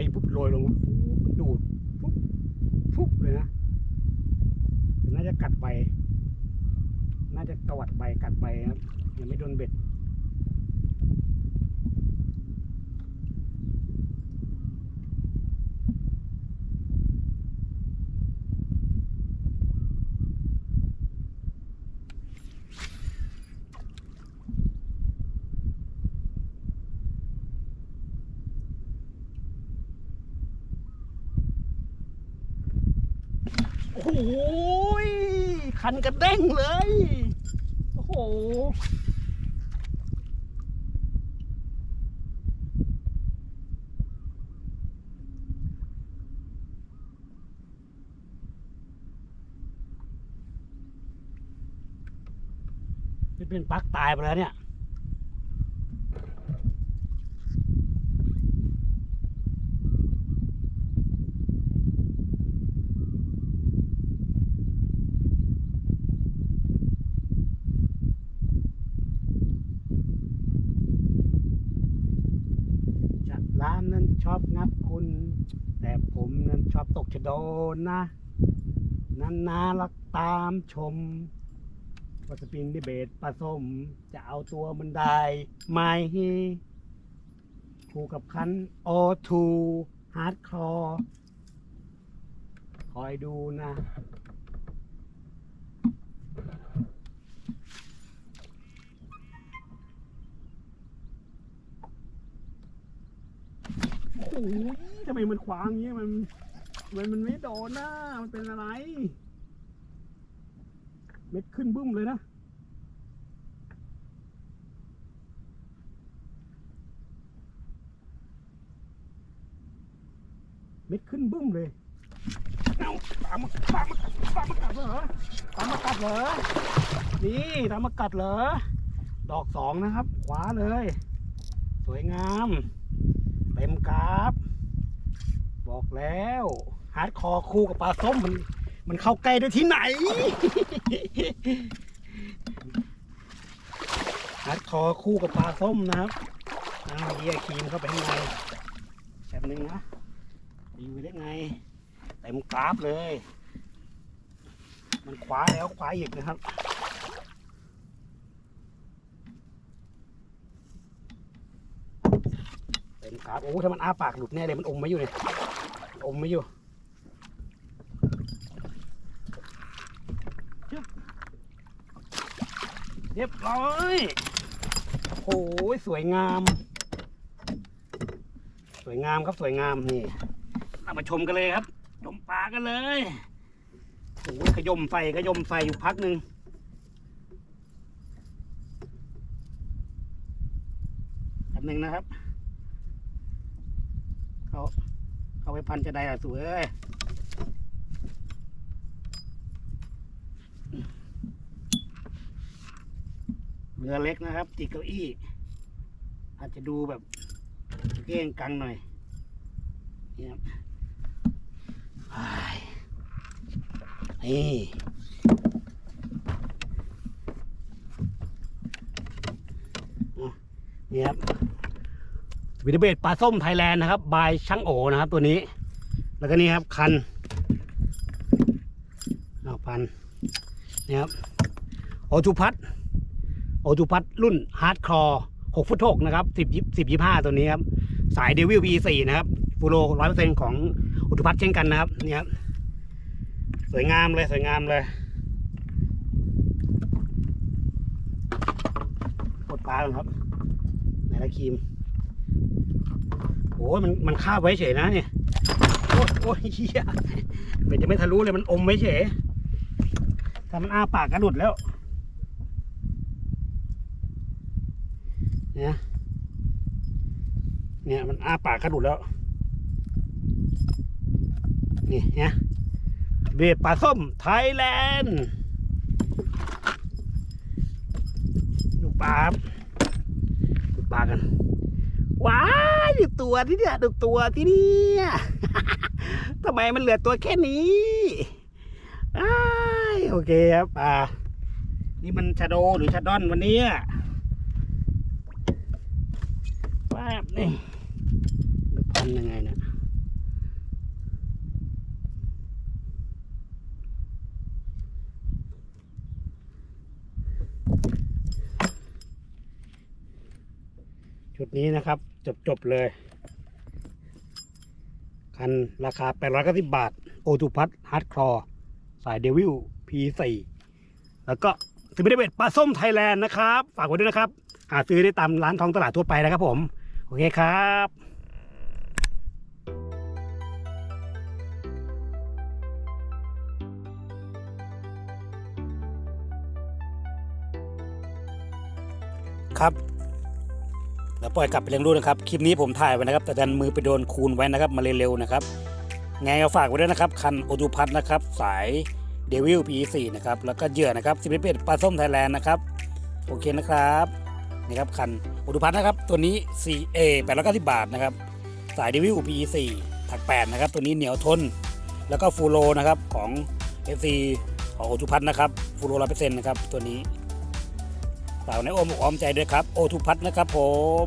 ตีปุ๊บโรยลงปุ๊บดูดปุ๊บปุ๊บเลยนะน่าจะกัดใบ น่าจะตวัดใบกัดใบครับยังไม่โดนเบ็ด โอ้โหยคันกระเด้งเลย โอ้โห เป็นปักตายไปแล้วเนี่ย จะรามนั้น ชอบงับคุณ แต่ผมนั้นชอบตกชะโดนนะนันนารักตามชมว่าสปริงดิเบตผสมจะเอาตัวมันได้ไหมคู่กับคันโอทูฮาร์ดคอร์คอยดูนะ อ้โหทำไมมันขวางอย่างเงี้ยมันมันมันไม่โดนนะมันเป็นอะไร เม็ดขึ้นบึ้มเลยนะเม็ดขึ้นบึ้มเลยเอาตามมาตามมาตามมากัดเหรอตามมากัดเหรอ นี่ตามมากัดเหรอ ดอกสองนะครับ ขวาเลย สวยงาม เต็มกราฟบอกแล้วฮาร์ดคอร์คู่กับปลาส้มมัน มันเข้าใกล้ได้ที่ไหนฮาร์ดคอร์คู่กับปลาส้มนะครับเอาเยียครีมเข้าไปข้างในแบบนึงนะดีไปได้ไงเต็มกราฟเลย มันขวาแล้วขวาอีกนะครับ เต็ มกราฟโอ้ถ้ามันอ้าปากหลุดแน่เลยมันอมไม่อยู่เนี่ยอมไม่อยู่เรียบร้อยโอ้โหสวยงาม สวยงามครับสวยงามนี่เอามาชมกันเลยครับ ชมปลากันเลยโอ้โหขยมไฟขยมไฟอยู่พักหนึ่งแป๊บหนึ่งนะครับ เขาเขาไปพันจะได้อะสวยเรือเล็กนะครับ ติดเก้าอี้ อาจจะดูแบบเก้งกังหน่อยนี่ครับอ้ยนี่นี่ครับ วิดเบตปลาส้มไทยแลนด์นะครับ บายช่างโอนะครับตัวนี้ แล้วก็นี่ครับคันเอาพันนี่ครับโอทูพัทโอทูพัทรุ่นฮาร์ดคอร์หกฟุตหกนะครับสิบสิบยี่ห้าตัวนี้ครับ สายเดวิล V4 นะครับฟูโรร้อยเปอร์เซ็นของโอทูพัทเช่นกันนะครับนี่ครับสวยงามเลยสวยงามเลยกดปลาก่อนครับไหนละครีม โอ้ยมันมันคาบไว้เฉยนะเนี่ยโอ้ยโอ้ยเฮียมันจะไม่ทะลุเลยมันอมไว้เฉยถ้ามันอ้าปากกระดุดแล้วเนี่ยเนี่ยมันอ้าปากกระดุดแล้ว นี่เนี่ยเบียปลาส้มไทยแลนด์ดูปลาดูปลากันว้า ดูตัวที่เนี่ยดูตัวที่เนี่ยทำไมมันเหลือตัวแค่นี้อ้ายโอเคครับ อ่า นี่มันชาโดหรือชาดอนวันนี้แป๊บนี่พันยังไงนะ ชุดนี้นะครับ จบจบๆเลย คันราคา890บาท โอทูพัทฮาร์ดคลอสายเดวิล P4 แล้วก็ซื้อไม่ได้เบ็ดปลาส้มไทยแลนด์นะครับ ฝากไว้ด้วยนะครับ หาซื้อได้ตามร้านทองตลาดทั่วไปนะครับผม โอเคครับครับ แล้วปล่อยกลับไปเลี้ยงลูกนะครับ คลิปนี้ผมถ่ายไว้นะครับ แต่ดันมือไปโดนคูณไว้นะครับมาเร็วๆนะครับไงก็ฝากไว้ด้วยนะครับ คันโอทูพัทนะครับ สายเดวิล P4 นะครับ แล้วก็เหยื่อนะครับสิบเป็ดปลาส้มไทยแลนด์นะครับ โอเคนะครับนี่ครับคันโอทูพัทนะครับ ตัวนี้ 4A 890บาทนะครับ สายเดวิล P4 ถัก8นะครับ ตัวนี้เหนียวทน แล้วก็ฟูโรนะครับของ FC ของโอทูพัทนะครับ ฟูโรร้อยเปอร์เซ็นต์นะครับ ตัวนี้ ฝากในอ้อมอกอ้อมใจด้วยครับ โอทุพัทนะครับผม